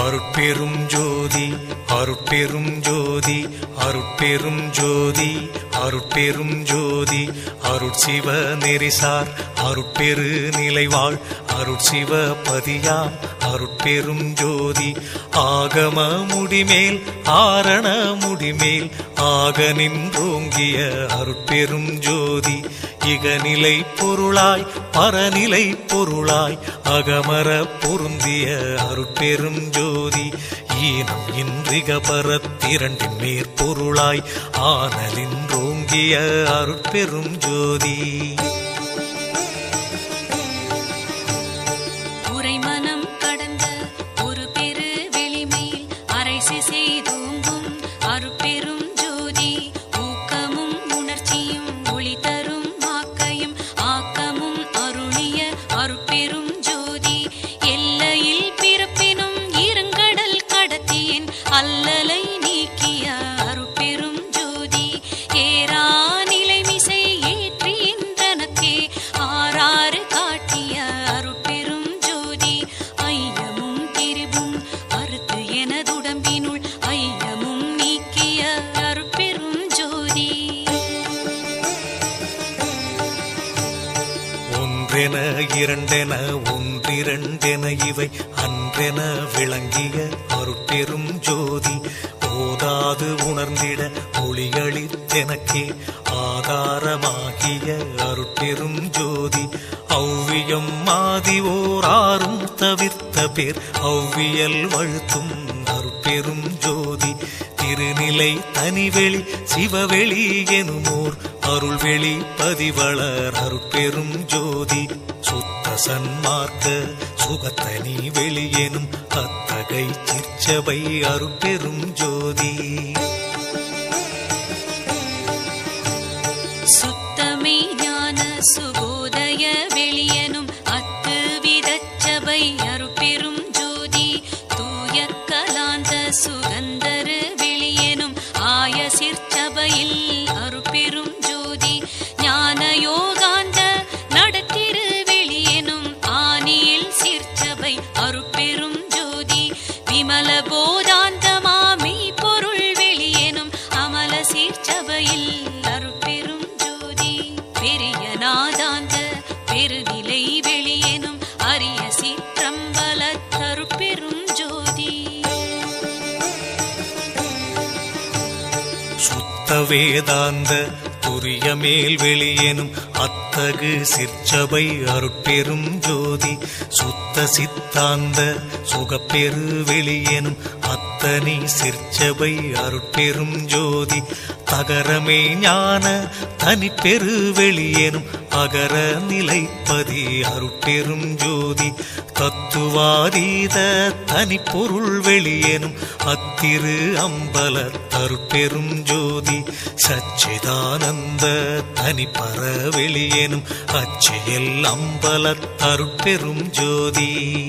அருட்பெரும் ஜோதி அருட்பெரும் ஜோதி அருட்பெரும் ஜோதி அருட்பெரும் ஜோதி அருட்சிவ நெறிசார் அருட்பெரு நிலைவாழ் அருட்சிவ பதியாம் அருட்பெரும் ஜோதி. ஆகம முடிமேல் ஆரண முடிமேல் ஆக நின்றோங்கிய அருட்பெரும் ஜோதி இகநிலை பொருளாய் பரநிலை பொருளாய் அகமர பொருந்திய அருட்பெரும் ஜோதி ஈனம் இன்றிக பரத்திரண்டின் மேற்பொருளாய் ஆனலின்றோங்கிய அருட்பெரும் ஜோதி. இரண்டென ஒன்றிரண்டென இவை அன்றென விளங்கிய அருட்பெரும் ஜோதி. ஓதாது உணர்ந்திட ஒளியளித்தெனக்கே ஆதாரமாகிய அருட்பெரும் ஜோதி. ஔவியம் மாதி ஓராறும் தவிர்த்த பேர் ஔவியல் வழுத்தும் அருட்பெரும் ஜோதி. திருநிலை தனிவெளி சிவவெளி எனுமோர் அருள்வெளி பதிவளர் அருட்பெரும் ஜோதி. சன்மார்க்க சுகத்தனி வெளியேனும் அத்தகை சிற்சபை அருட்பெரும் ஜோதி. சுத்தமே ஞான சுகோதய சபையில் அருட்பெரும் ஜோதி பெரிய நாதாந்த பெருநிலை வெளியேனும் அரிய சீற்றம்பல தருப்பெரும் ஜோதி. சுத்த வேதாந்த துரிய மேல் வெளியேனும் அத்தகு சிற்சபை அருட்பெரும் ஜோதி சுத்த சித்தாந்த சுகப்பெரு வெளியேனும் அத்தனை சிற் திருச்சபை அருட்பெரும் ஜோதி தகரமே ஞான தனிப்பெரு வெளியேனும் அகர நிலைப்பதி அருட்பெரும் ஜோதி. தத்துவாதீத தனிப்பொருள் வெளியேனும் அத்திரு அம்பல தருப்பெரும் ஜோதி. சச்சிதானந்த தனிப்பற வெளியேனும் அச்சியல் அம்பல தருப்பெரும் ஜோதி.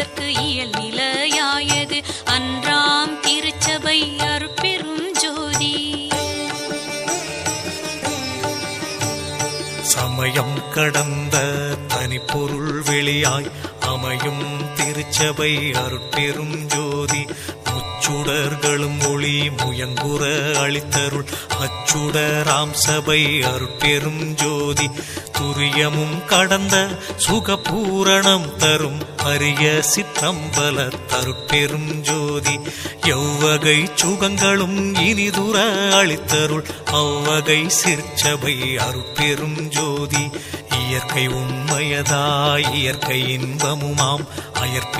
அதற்கு இயல் நிலையாயது. அன்றாம் திருச்சபை அருட்பெரும் ஜோதி. சமயம் கடந்த தனிப்பொருள் வெளியாய் அமையும் திருச்சபை அருட்பெரும் ஜோதி. முச்சுடர்களும் ஒளி முயங்குற அளித்தருள். அச்சுடராம் சபை அருட்பெரும் ஜோதி. துரியமும் கடந்த சுகபூரணம் தரும். அரிய சிற்றம்பல தருட்பெரும் ஜோதி. எவ்வகை சுகங்களும் இனிதுர அளித்தருள். அவ்வகை சிற்சபை அருட்பெரும் ஜோதி. இயற்கை உண்மையதாய் இயற்கை இன்பமுமாம். அயற்பி